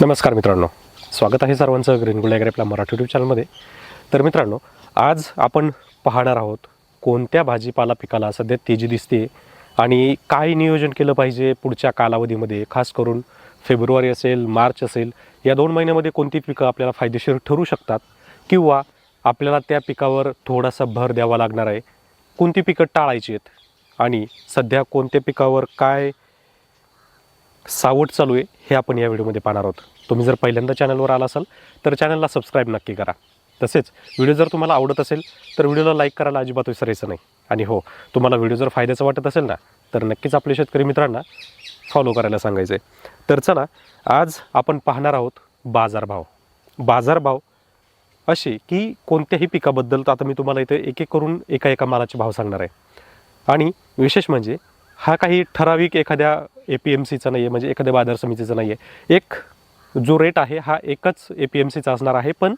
नमस्कार मित्रांनो. स्वागत आहे सर्वांचं ग्रीन गुल आपल्या मराठी यूट्यूब चॅनलमध्ये तर मित्रांनो आज आपण पाहणार आहोत कोणत्या भाजीपाला पिकाला सध्या तेजी दिसते आणि काय नियोजन केलं पाहिजे पुढच्या कालावधीमध्ये खास करून फेब्रुवारी असेल मार्च असेल या दोन महिन्यामध्ये कोणती पिकं आपल्याला फायदेशीर ठरू शकतात किंवा आपल्याला त्या पिकावर थोडासा भर द्यावा लागणार आहे? कोणती पिकं टाळायची आहेत? आणि सध्या कोणत्या पिकावर काय सावट चालू आहे हे आपण या व्हिडिओमध्ये पाहणार आहोत. तुम्ही जर पहिल्यांदा चॅनलवर आला असाल तर चॅनलला सबस्क्राईब नक्की करा. तसेच व्हिडिओ जर तुम्हाला आवडत असेल तर व्हिडिओला लाईक करायला अजिबात विसरायचं नाही. आणि हो तुम्हाला व्हिडिओ जर फायद्याचा वाटत असेल ना तर नक्कीच आपल्या शेतकरी मित्रांना फॉलो करायला सांगायचं आहे तर चला आज आपण पाहणार आहोत बाजारभाव. बाजारभाव असे की कोणत्याही पिकाबद्दल तर आता मी तुम्हाला इथे एक एक करून एका एका मालाचे भाव सांगणार आहे. आणि विशेष म्हणजे हा काही ठराविक एखाद्या ए पी एम सीचा नाही आहे म्हणजे एखाद्या बाजार समितीचा नाही आहे एक जो रेट आहे हा एकच ए पी एम सीचा असणार आहे पण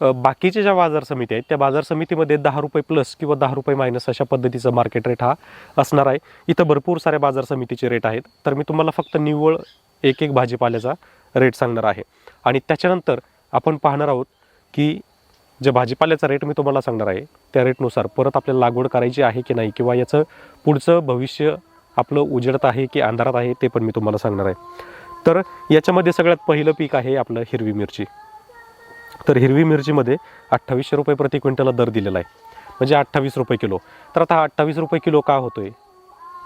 बाकीच्या ज्या बाजार समिती आहेत त्या बाजार समितीमध्ये दहा रुपये प्लस किंवा दहा रुपये मायनस अशा पद्धतीचा मार्केट रेट हा असणार आहे. इथं भरपूर साऱ्या बाजार समितीचे रेट आहेत. तर मी तुम्हाला फक्त निव्वळ एक एक भाजीपाल्याचा रेट सांगणार आहे. आणि त्याच्यानंतर आपण पाहणार आहोत की जे भाजीपाल्याचा रेट मी तुम्हाला सांगणार आहे त्या रेटनुसार परत आपल्याला लागवड करायची आहे की नाही किंवा याचं पुढचं भविष्य आपलं उजेडत आहे की अंधारात आहे ते पण मी तुम्हाला सांगणार आहे. तर याच्यामध्ये सगळ्यात पहिलं पीक आहे आपलं हिरवी मिरची. तर हिरवी मिरचीमध्ये अठ्ठावीसशे रुपये प्रति क्विंटलला दर दिलेला आहे. म्हणजे अठ्ठावीस रुपये किलो. तर आता हा अठ्ठावीस रुपये किलो का होतो आहे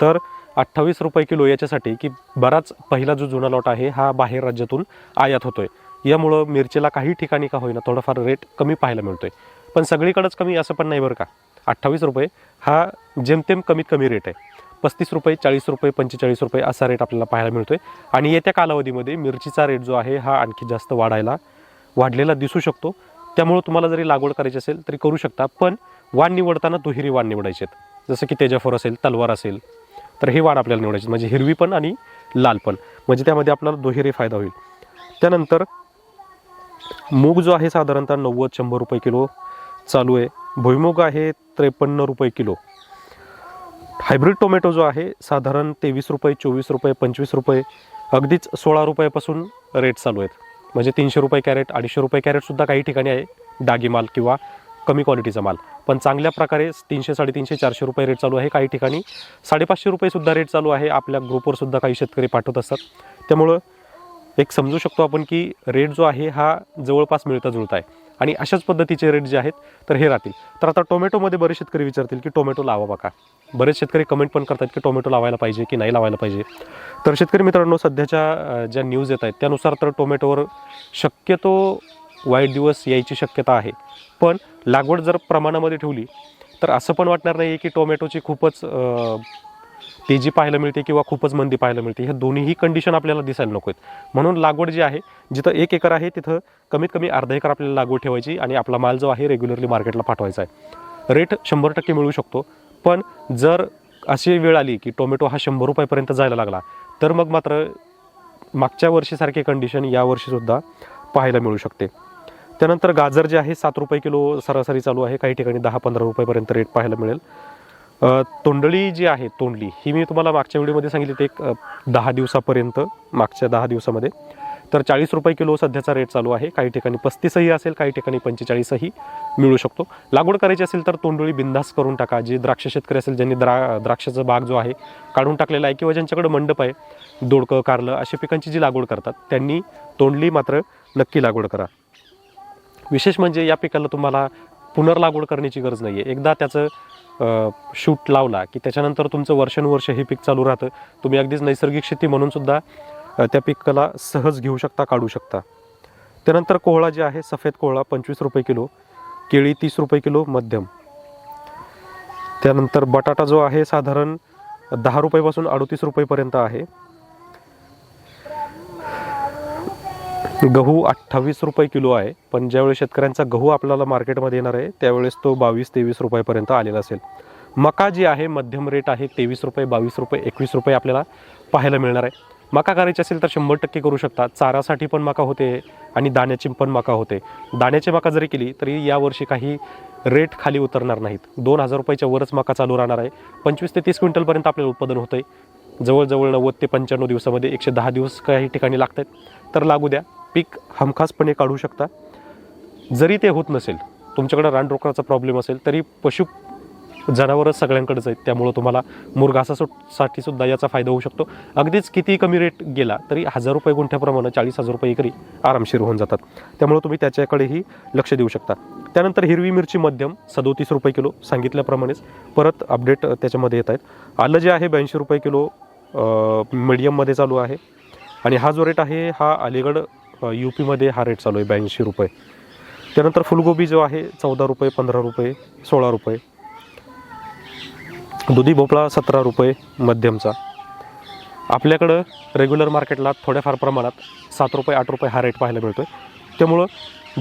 तर अठ्ठावीस रुपये किलो याच्यासाठी की बराच पहिला जो जुना लॉट आहे हा बाहेर राज्यातून आयात होतो आहे यामुळं मिरचीला काही ठिकाणी का होईना थोडाफार रेट कमी पाहायला मिळतो आहे पण सगळीकडंच कमी असं पण नाही बरं का. अठ्ठावीस रुपये हा जेमतेम कमीत कमी रेट आहे. पस्तीस रुपये चाळीस रुपये पंचेचाळीस रुपये असा रेट आपल्याला पाहायला मिळतोय. आणि येत्या कालावधीमध्ये मिरचीचा रेट जो आहे हा आणखी जास्त वाढायला वाढलेला दिसू शकतो. त्यामुळं तुम्हाला जरी लागवड करायची असेल तरी करू शकता. पण वाण निवडताना दुहेरी वाण निवडायचे आहेत. जसं की तेजाफोर असेल तलवार असेल तर हे वाण आपल्याला निवडायचे म्हणजे हिरवी पण आणि लाल पण. म्हणजे त्यामध्ये आपल्याला दुहेरी फायदा होईल. त्यानंतर मूग जो आहे साधारणतः नव्वद शंभर रुपये किलो चालू आहे. भुईमुग आहे त्रेपन्न रुपये किलो. हायब्रिड टोमॅटो जो आहे साधारण तेवीस रुपये चोवीस रुपये पंचवीस रुपये अगदीच सोळा रुपयापासून रेट चालू आहेत. म्हणजे तीनशे रुपये कॅरेट अडीचशे रुपये कॅरेटसुद्धा काही ठिकाणी आहे डागी माल किंवा कमी क्वालिटीचा माल. पण चांगल्या प्रकारे तीनशे साडेतीनशे चारशे रुपये रेट चालू आहे. काही ठिकाणी साडेपाचशे रुपयेसुद्धा रेट चालू आहे. आपल्या ग्रुपवरसुद्धा काही शेतकरी पाठवत असतात. त्यामुळं एक समजू शकतो आपण की रेट जो आहे हा जवळपास मिळता जुळता आहे. आणि अशाच पद्धतीचे रेट जे आहेत तर हे राहतील. तर आता टोमॅटोमध्ये बरेच शेतकरी विचारतील की टोमॅटो लावा का बरेच शेतकरी कमेंट पण करतात की टोमॅटो लावायला पाहिजे की नाही लावायला पाहिजे. तर शेतकरी मित्रांनो सध्याच्या ज्या न्यूज येत आहेत त्यानुसार तर टोमॅटोवर शक्यतो वाईट दिवस यायची शक्यता आहे. पण लागवड जर प्रमाणामध्ये ठेवली तर असं पण वाटणार नाही की टोमॅटोची खूपच तेजी पाहायला मिळते किंवा खूपच मंदी पाहायला मिळते. ह्या दोन्हीही कंडिशन आपल्याला दिसायला नको आहेत. म्हणून लागवड जी आहे जिथं एक एकर आहे तिथं कमीत कमी अर्धा एकर आपल्याला लागवड ठेवायची आणि आपला माल जो आहे रेग्युलरली मार्केटला पाठवायचा आहे. रेट शंभर टक्के मिळू शकतो. पण जर अशी वेळ आली की टोमॅटो हा शंभर रुपयापर्यंत जायला लागला तर मग मात्र मागच्या वर्षीसारखी कंडिशन यावर्षीसुद्धा पाहायला मिळू शकते. त्यानंतर गाजर जे आहे सात रुपये किलो सरासरी चालू आहे. काही ठिकाणी दहा पंधरा रुपयापर्यंत रेट पाहायला मिळेल. तोंडळी जी आहे तोंडली ही मी तुम्हाला मागच्या व्हिडिओमध्ये सांगितली ते एक दहा दिवसापर्यंत मागच्या दहा दिवसामध्ये. तर चाळीस रुपये किलो सध्याचा रेट चालू आहे. काही ठिकाणी पस्तीसही असेल काही ठिकाणी पंचेचाळीसही मिळू शकतो. लागवड करायची असेल तर तोंडोळी बिंदास करून टाका. जे द्राक्ष शेतकरी असेल ज्यांनी द्रा द्राक्षाचा बाग जो आहे काढून टाकलेला आहे किंवा ज्यांच्याकडे मंडप आहे दोडकं कारलं अशा पिकांची जी लागवड करतात त्यांनी तोंडली मात्र नक्की लागवड करा. विशेष म्हणजे या पिकाला तुम्हाला पुनर्लागवड करण्याची गरज नाही आहे एकदा त्याचं शूट लावला की त्याच्यानंतर तुमचं वर्षानुवर्ष हे पीक चालू राहतं. तुम्ही अगदीच नैसर्गिक शेती म्हणूनसुद्धा त्या पिकाला सहज घेऊ शकता काढू शकता. त्यानंतर कोहळा जे आहे सफेद कोहळा पंचवीस रुपये किलो केळी तीस रुपये किलो मध्यम. त्यानंतर बटाटा जो आहे साधारण दहा रुपयेपासून अडतीस रुपयेपर्यंत आहे. गहू अठ्ठावीस रुपये किलो आहे पण ज्यावेळेस शेतकऱ्यांचा गहू आपल्याला मार्केटमध्ये येणार आहे त्यावेळेस तो बावीस तेवीस रुपयापर्यंत आलेला असेल. मका जी आहे मध्यम रेट आहे तेवीस रुपये बावीस रुपये एकवीस रुपये आपल्याला पाहायला मिळणार आहे. मका करायची असेल तर शंभर टक्के करू शकता. चारासाठी पण मका होते आणि दाण्याची पण मका होते. दाण्याची मका जरी केली तरी यावर्षी काही रेट खाली उतरणार नाहीत. दोन हजार रुपयाच्या वरच मका चालू राहणार आहे. पंचवीस ते तीस क्विंटलपर्यंत आपल्याला उत्पादन होतं आहे जवळजवळ नव्वद ते पंच्याण्णव दिवसामध्ये एकशे दहा दिवस काही ठिकाणी लागत आहेत तर लागू द्या. पीक हमखासपणे काढू शकता. जरी ते होत नसेल तुमच्याकडं रानडुकराचा प्रॉब्लेम असेल तरी पशु जनावरच सगळ्यांकडेच आहेत. त्यामुळं तुम्हाला मुरघासासाठी सुद्धा याचा फायदा होऊ शकतो. अगदीच किती कमी रेट गेला तरी हजार रुपये गुंठ्याप्रमाणे चाळीस हजार रुपये एकरी आरामशीर होऊन जातात. त्यामुळे तुम्ही त्याच्याकडेही लक्ष देऊ शकता. त्यानंतर हिरवी मिरची मध्यम सदोतीस रुपये किलो सांगितल्याप्रमाणेच परत अपडेट त्याच्यामध्ये येत आहेत. आलं जे आहे ब्याऐंशी रुपये किलो मीडियममध्ये चालू आहे. आणि हा जो रेट आहे हा अलीगड यू पीमध्ये हा रेट चालू आहे ब्याऐंशी रुपये. त्यानंतर फुलगोबी जो आहे चौदा रुपये पंधरा रुपये सोळा रुपये. दुधी भोपळा सतरा रुपये मध्यमचा. आपल्याकडं रेग्युलर मार्केटला थोड्याफार प्रमाणात सात रुपये आठ रुपये हा रेट पाहायला मिळतो आहे त्यामुळं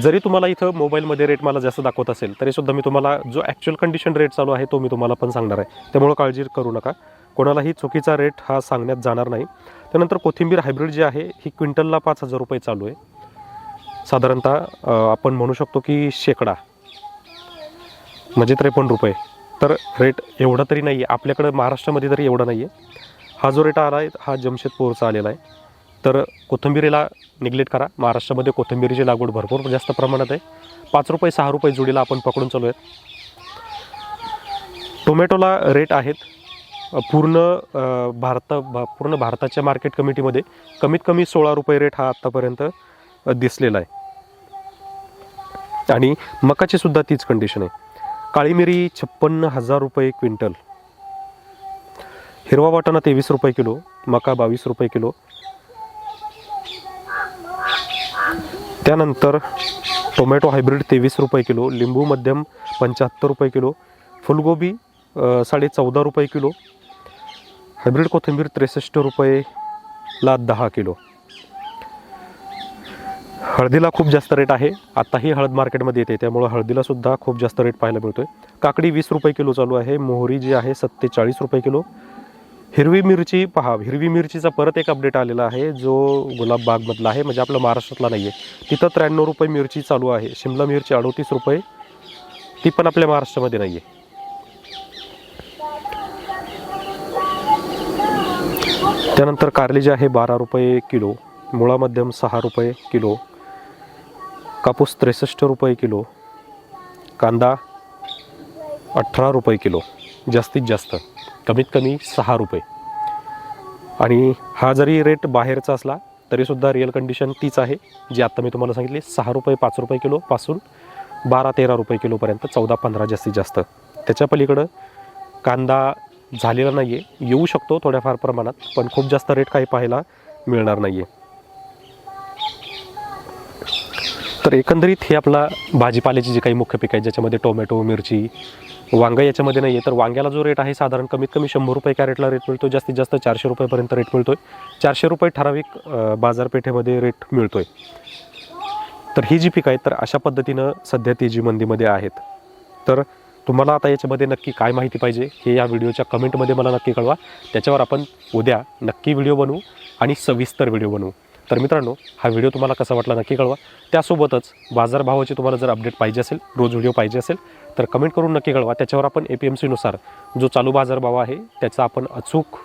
जरी तुम्हाला इथं मोबाईलमध्ये रेट मला जास्त दाखवत असेल तरीसुद्धा मी तुम्हाला जो ॲक्च्युअल कंडिशन रेट चालू आहे तो मी तुम्हाला पण सांगणार आहे. त्यामुळं काळजी करू नका. कोणालाही चुकीचा रेट हा सांगण्यात जाणार नाही. त्यानंतर कोथिंबीर हायब्रिड जी आहे ही क्विंटलला पाच हजार रुपये चालू आहे. साधारणतः आपण म्हणू शकतो की शेकडा. म्हणजे त्रेपन्न रुपये. तर रेट एवढा तरी नाही आहे आपल्याकडं महाराष्ट्रामध्ये तरी एवढा नाही आहे हा जो रेट आला आहे हा जमशेदपूरचा आलेला आहे. तर कोथिंबीरीला निग्लेक्ट करा. महाराष्ट्रामध्ये कोथिंबीरीची लागवड भरपूर जास्त प्रमाणात आहे. पाच रुपये सहा रुपये जुडीला आपण पकडून चालू आहेत टोमॅटोला रेट आहेत. पूर्ण भारत भा- पूर्ण भारताच्या मार्केट कमिटीमध्ये कमीत कमी सोळा रुपये रेट हा आत्तापर्यंत दिसलेला आहे. आणि मकाची सुद्धा तीच कंडिशन आहे. काळी मिरी छप्पन्न हजार रुपये क्विंटल. हिरवा वाटाणा तेवीस रुपये किलो मका बावीस रुपये किलो. त्यानंतर टोमॅटो हायब्रिड तेवीस रुपये किलो लिंबू मध्यम पंच्याहत्तर रुपये किलो फुलगोबी साडे चौदा रुपये किलो हायब्रिड कोथिंबीर त्रेसष्ट रुपयेला दहा किलो. हळदीला खूप जास्त रेट आहे. आत्ताही हळद मार्केटमध्ये येते. त्यामुळं हळदीला सुद्धा खूप जास्त रेट पाहायला मिळतोय. काकडी वीस रुपये किलो चालू आहे. मोहरी जी आहे सत्तेचाळीस रुपये किलो. हिरवी मिरची पहा. हिरवी मिरचीचा परत एक अपडेट आलेला आहे. जो गुलाब बागमधला आहे. म्हणजे आपल्या महाराष्ट्रातला नाही आहे तिथं त्र्याण्णव रुपये मिरची चालू आहे. शिमला मिरची अडोतीस रुपये. ती पण आपल्या महाराष्ट्रामध्ये नाही आहे त्यानंतर कारली जी आहे बारा रुपये किलो. मुळा मध्यम सहा रुपये किलो. कापूस त्रेसष्ट रुपये किलो कांदा अठरा रुपये किलो जास्तीत जास्त कमीत कमी सहा रुपये. आणि हा जरी रेट बाहेरचा असला तरीसुद्धा रिअल कंडिशन तीच आहे जी आत्ता मी तुम्हाला सांगितली सहा रुपये पाच रुपये किलोपासून बारा तेरा रुपये किलोपर्यंत चौदा पंधरा जास्तीत जास्त. त्याच्या पलीकडं कांदा झालेला नाही आहे येऊ शकतो थोड्याफार प्रमाणात पण खूप जास्त रेट काही पाहायला मिळणार नाही आहे तर एकंदरीत हे आपला भाजीपाल्याची जी काही मुख्य पिकं आहेत ज्याच्यामध्ये टोमॅटो मिरची वांगा याच्यामध्ये नाही आहे तर वांग्याला जो रेट आहे साधारण कमीत कमी शंभर रुपये कॅरेटला रेट मिळतो. जास्तीत जास्त चारशे रुपयेपर्यंत रेट मिळतो आहे चारशे रुपये ठराविक बाजारपेठेमध्ये रेट मिळतो आहे तर ही जी पिकं आहेत तर अशा पद्धतीनं सध्या ती जी मंदीमध्ये आहेत. तर तुम्हाला आता याच्यामध्ये नक्की काय माहिती पाहिजे हे या व्हिडिओच्या कमेंटमध्ये मला नक्की कळवा. त्याच्यावर आपण उद्या नक्की व्हिडिओ बनवू आणि सविस्तर व्हिडिओ बनवू. तर मित्रांनो हा व्हिडिओ तुम्हाला कसा वाटला नक्की कळवा. त्यासोबतच बाजारभावाची तुम्हाला जर अपडेट पाहिजे असेल रोज व्हिडिओ पाहिजे असेल तर कमेंट करून नक्की कळवा. त्याच्यावर आपण ए पी एम सीनुसार जो चालू बाजारभाव आहे त्याचा आपण अचूक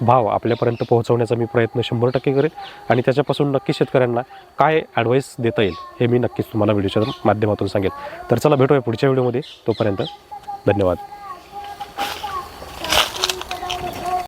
भाव आपल्यापर्यंत पोहोचवण्याचा मी प्रयत्न शंभर टक्के करेन. आणि त्याच्यापासून नक्की शेतकऱ्यांना काय ॲडवाईस देता येईल हे मी नक्कीच तुम्हाला व्हिडिओच्या माध्यमातून सांगेल तर चला भेटूया पुढच्या व्हिडिओमध्ये. तोपर्यंत धन्यवाद.